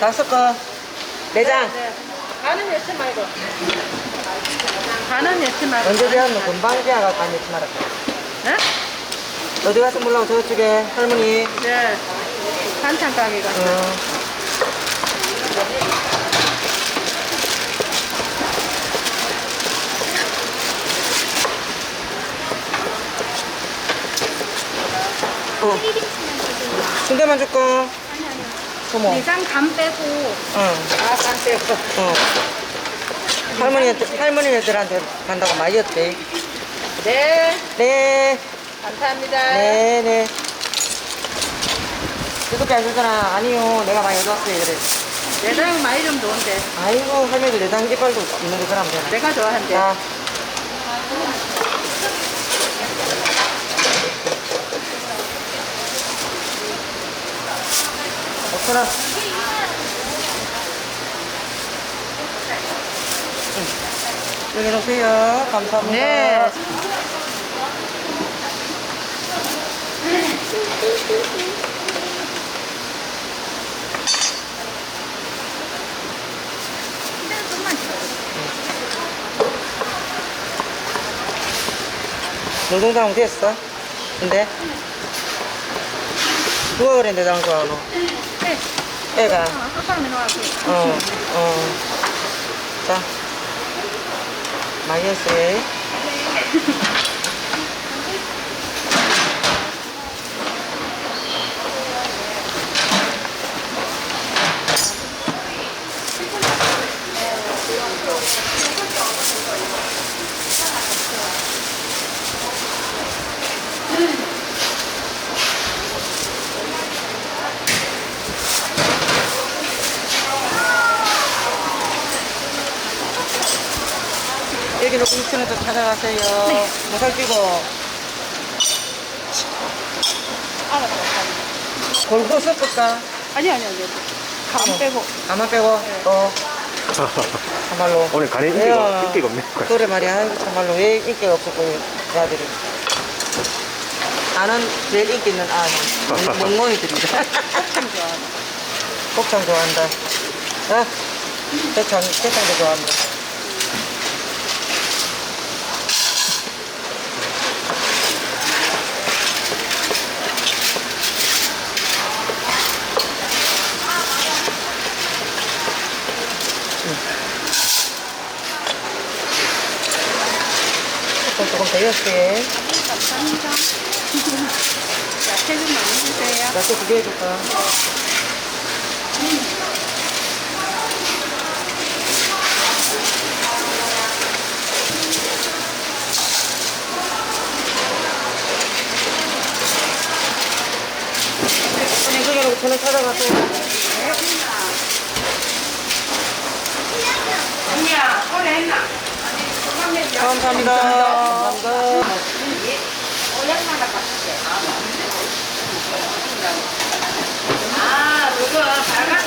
다섯 거. 내장. 네. 간은 넣지 말고. 간은 넣지 말고. 언제 되었노? 금방 되어가 안 넣지 말았다. 네? 어디 가서 몰라고 저쪽에 할머니. 네. 반찬 가게가. 어. 어. 순대만 줄까? 어머. 내장 간 빼고 응. 아, 깜짝이야. 어. 할머니한테, 할머니들한테 간다고 많이 였대. 네. 네. 감사합니다. 네, 네. 이렇게 안 주잖아. 아니요. 내가 많이 얻었어요. 그래. 내장은 많이 좀 좋은데. 아이고, 할머니들 내장 이빨도 있는데 그러면 되나. 내가 좋아한대. 자. 응. 여기 놓으세요. 감사합니다. 네. 노동당 됐어? 근데? 누가 내장 좋아하노? 해. 애가. 똑바로 내려와. 어, 어. 어. 자, 마이어스. 네. 2층에도 찾아가세요. 네. 무살 뛰고. 알았어. 골고 섞을까? 아니, 아니, 아니. 간 어. 빼고. 간만 빼고, 네. 어. 또. 참말로. 오늘 간에 인기가, 인기가 없네. 그래 말이야. 참말로. 왜 인기가 없었고, 애들이. 나는 제일 인기 있는 아들. 멍멍이들이다. 곱창 좋아한다. 곱창 좋아한다. 어? 대창, 대창도 좋아한다. 야채 두개 해줄까? 이쪽에 저는 찾아가서 감사합니다. 감사합니다. 아, 그거 밝아도 되 고.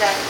that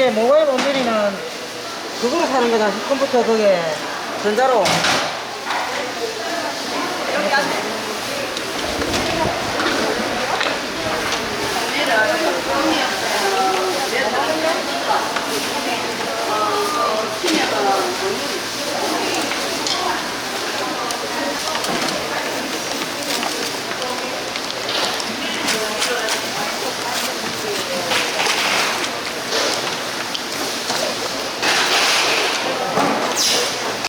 현재 모바일 원밀이는 그거로 사는 거다. 컴퓨터 그게 전자로